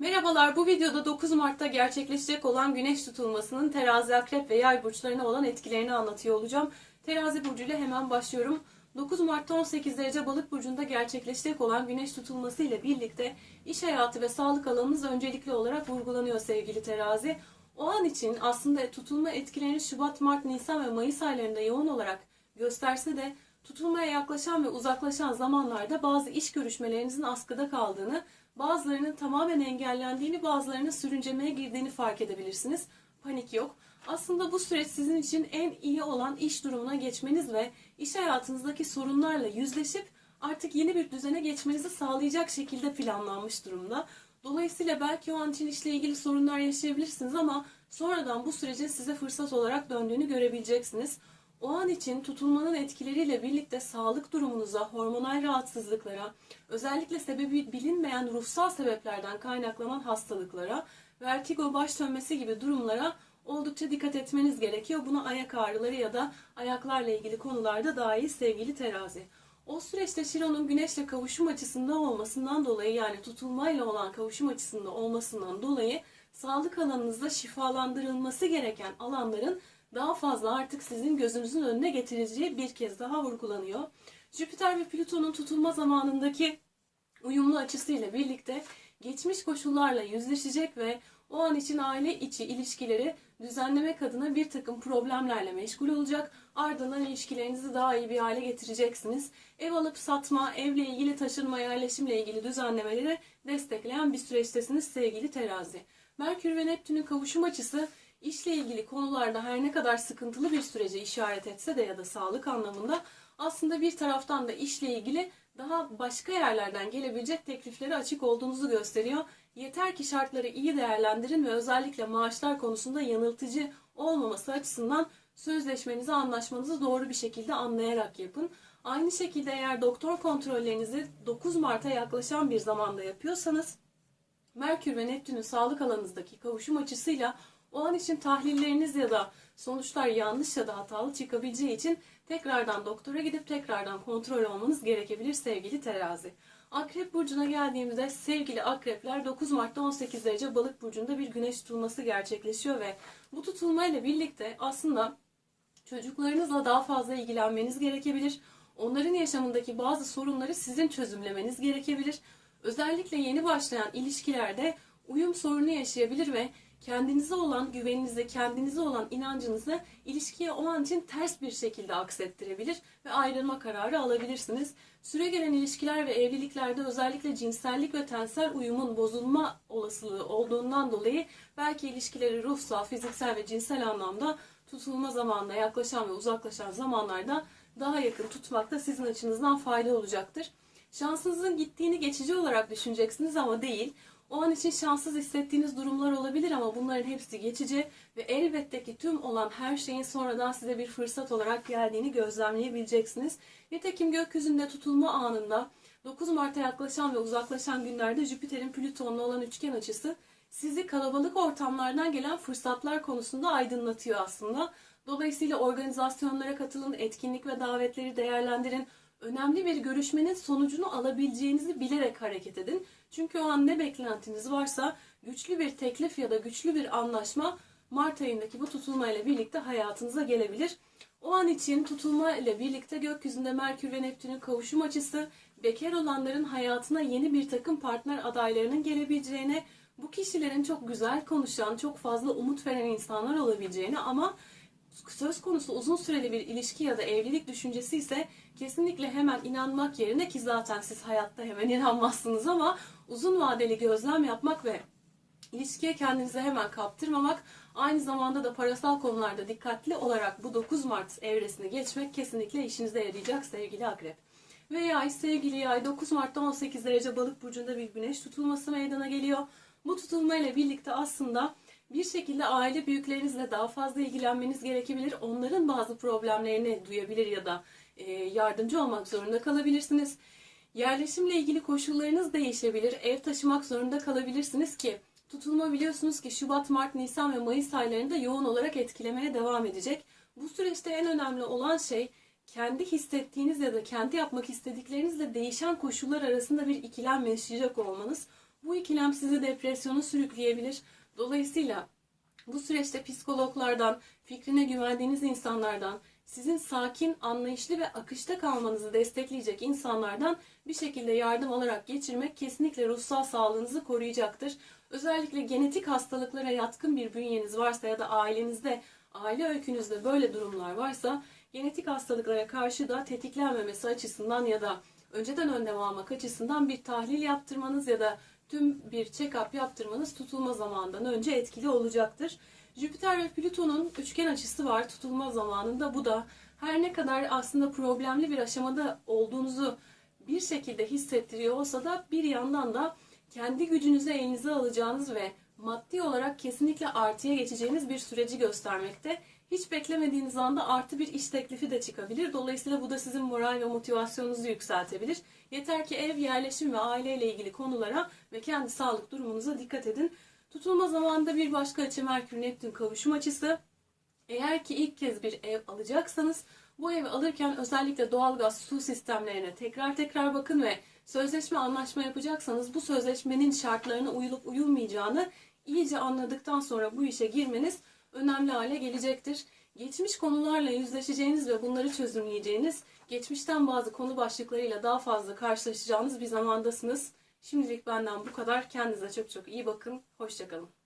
Merhabalar, bu videoda 9 Mart'ta gerçekleşecek olan güneş tutulmasının terazi, akrep ve yay burçlarına olan etkilerini anlatıyor olacağım. Terazi burcuyla hemen başlıyorum. 9 Mart'ta 18 derece balık burcunda gerçekleşecek olan güneş tutulması ile birlikte iş hayatı ve sağlık alanınız öncelikli olarak vurgulanıyor sevgili terazi. O an için aslında tutulma etkilerini Şubat, Mart, Nisan ve Mayıs aylarında yoğun olarak gösterse de tutulmaya yaklaşan ve uzaklaşan zamanlarda bazı iş görüşmelerinizin askıda kaldığını, bazılarının tamamen engellendiğini, bazılarının sürüncemeye girdiğini fark edebilirsiniz. Panik yok. Aslında bu süreç sizin için en iyi olan iş durumuna geçmeniz ve iş hayatınızdaki sorunlarla yüzleşip artık yeni bir düzene geçmenizi sağlayacak şekilde planlanmış durumda. Dolayısıyla belki o an için işle ilgili sorunlar yaşayabilirsiniz ama sonradan bu sürecin size fırsat olarak döndüğünü görebileceksiniz. O an için tutulmanın etkileriyle birlikte sağlık durumunuza, hormonal rahatsızlıklara, özellikle sebebi bilinmeyen ruhsal sebeplerden kaynaklanan hastalıklara, vertigo, baş dönmesi gibi durumlara oldukça dikkat etmeniz gerekiyor. Buna ayak ağrıları ya da ayaklarla ilgili konularda dahil sevgili terazi. O süreçte Şiron'un güneşle kavuşum açısında olmasından dolayı yani tutulmayla olan kavuşum açısında olmasından dolayı sağlık alanınızda şifalandırılması gereken alanların daha fazla artık sizin gözünüzün önüne getireceği bir kez daha vurgulanıyor. Jüpiter ve Plüton'un tutulma zamanındaki uyumlu açısıyla birlikte geçmiş koşullarla yüzleşecek ve o an için aile içi ilişkileri düzenlemek adına bir takım problemlerle meşgul olacak. Ardından ilişkilerinizi daha iyi bir hale getireceksiniz. Ev alıp satma, evle ilgili taşınma, yerleşimle ilgili düzenlemeleri destekleyen bir süreçtesiniz sevgili terazi. Merkür ve Neptün'ün kavuşum açısı işle ilgili konularda her ne kadar sıkıntılı bir sürece işaret etse de ya da sağlık anlamında aslında bir taraftan da işle ilgili daha başka yerlerden gelebilecek tekliflere açık olduğunuzu gösteriyor. Yeter ki şartları iyi değerlendirin ve özellikle maaşlar konusunda yanıltıcı olmaması açısından sözleşmenizi, anlaşmanızı doğru bir şekilde anlayarak yapın. Aynı şekilde eğer doktor kontrollerinizi 9 Mart'a yaklaşan bir zamanda yapıyorsanız Merkür ve Neptün'ün sağlık alanınızdaki kavuşum açısıyla o an için tahlilleriniz ya da sonuçlar yanlış ya da hatalı çıkabileceği için tekrardan doktora gidip tekrardan kontrol olmanız gerekebilir sevgili terazi. Akrep burcuna geldiğimizde sevgili akrepler 9 Mart'ta 18 derece balık burcunda bir güneş tutulması gerçekleşiyor ve bu tutulmayla birlikte aslında çocuklarınızla daha fazla ilgilenmeniz gerekebilir. Onların yaşamındaki bazı sorunları sizin çözümlemeniz gerekebilir. Özellikle yeni başlayan ilişkilerde uyum sorunu yaşayabilir ve kendinize olan güveninizi, kendinize olan inancınızı ilişkiye o an için ters bir şekilde aksettirebilir ve ayrılma kararı alabilirsiniz. Süre gelen ilişkiler ve evliliklerde özellikle cinsellik ve tensel uyumun bozulma olasılığı olduğundan dolayı belki ilişkileri ruhsal, fiziksel ve cinsel anlamda tutulma zamanına yaklaşan ve uzaklaşan zamanlarda daha yakın tutmakta sizin açınızdan fayda olacaktır. Şansınızın gittiğini geçici olarak düşüneceksiniz ama değil. O an için şanssız hissettiğiniz durumlar olabilir ama bunların hepsi geçici ve elbette ki tüm olan her şeyin sonradan size bir fırsat olarak geldiğini gözlemleyebileceksiniz. Nitekim gökyüzünde tutulma anında 9 Mart'a yaklaşan ve uzaklaşan günlerde Jüpiter'in Plüton'la olan üçgen açısı sizi kalabalık ortamlardan gelen fırsatlar konusunda aydınlatıyor aslında. Dolayısıyla organizasyonlara katılın, etkinlik ve davetleri değerlendirin. Önemli bir görüşmenin sonucunu alabileceğinizi bilerek hareket edin. Çünkü o an ne beklentiniz varsa güçlü bir teklif ya da güçlü bir anlaşma Mart ayındaki bu tutulma ile birlikte hayatınıza gelebilir. O an için tutulma ile birlikte gökyüzünde Merkür ve Neptün'ün kavuşum açısı bekar olanların hayatına yeni bir takım partner adaylarının gelebileceğine, bu kişilerin çok güzel konuşan, çok fazla umut veren insanlar olabileceğini ama söz konusu uzun süreli bir ilişki ya da evlilik düşüncesi ise kesinlikle hemen inanmak yerine ki zaten siz hayatta hemen inanmazsınız ama uzun vadeli gözlem yapmak ve ilişkiye kendinizi hemen kaptırmamak aynı zamanda da parasal konularda dikkatli olarak bu 9 Mart evresini geçmek kesinlikle işinize yarayacak sevgili akrep. Ve yay sevgili yay 9 Mart'ta 18 derece balık burcunda bir güneş tutulması meydana geliyor. Bu tutulma ile birlikte aslında bir şekilde aile büyüklerinizle daha fazla ilgilenmeniz gerekebilir. Onların bazı problemlerini duyabilir ya da e, yardımcı olmak zorunda kalabilirsiniz. Yerleşimle ilgili koşullarınız değişebilir. Ev taşımak zorunda kalabilirsiniz ki tutulma biliyorsunuz ki Şubat, Mart, Nisan ve Mayıs aylarında yoğun olarak etkilemeye devam edecek. Bu süreçte en önemli olan şey kendi hissettiğiniz ya da kendi yapmak istediklerinizle değişen koşullar arasında bir ikilem yaşayacak olmanız. Bu ikilem sizi depresyona sürükleyebilir. Dolayısıyla bu süreçte psikologlardan, fikrine güvendiğiniz insanlardan, sizin sakin, anlayışlı ve akışta kalmanızı destekleyecek insanlardan bir şekilde yardım alarak geçirmek kesinlikle ruhsal sağlığınızı koruyacaktır. Özellikle genetik hastalıklara yatkın bir bünyeniz varsa ya da ailenizde, aile öykünüzde böyle durumlar varsa genetik hastalıklara karşı da tetiklenmemesi açısından ya da önceden önlem almak açısından bir tahlil yaptırmanız ya da tüm bir check-up yaptırmanız tutulma zamanından önce etkili olacaktır. Jüpiter ve Plüton'un üçgen açısı var tutulma zamanında. Bu da her ne kadar aslında problemli bir aşamada olduğunuzu bir şekilde hissettiriyor olsa da bir yandan da kendi gücünüzü elinize alacağınız ve maddi olarak kesinlikle artıya geçeceğiniz bir süreci göstermekte. Hiç beklemediğiniz anda artı bir iş teklifi de çıkabilir. Dolayısıyla bu da sizin moral ve motivasyonunuzu yükseltebilir. Yeter ki ev, yerleşim ve aileyle ilgili konulara ve kendi sağlık durumunuza dikkat edin. Tutulma zamanında bir başka açı Merkür Neptün kavuşum açısı. Eğer ki ilk kez bir ev alacaksanız bu evi alırken özellikle doğalgaz, su sistemlerine tekrar tekrar bakın ve sözleşme anlaşma yapacaksanız bu sözleşmenin şartlarına uyulup uyulmayacağını iyice anladıktan sonra bu işe girmeniz önemli hale gelecektir. Geçmiş konularla yüzleşeceğiniz ve bunları çözümleyeceğiniz, geçmişten bazı konu başlıklarıyla daha fazla karşılaşacağınız bir zamandasınız. Şimdilik benden bu kadar. Kendinize çok çok iyi bakın. Hoşçakalın.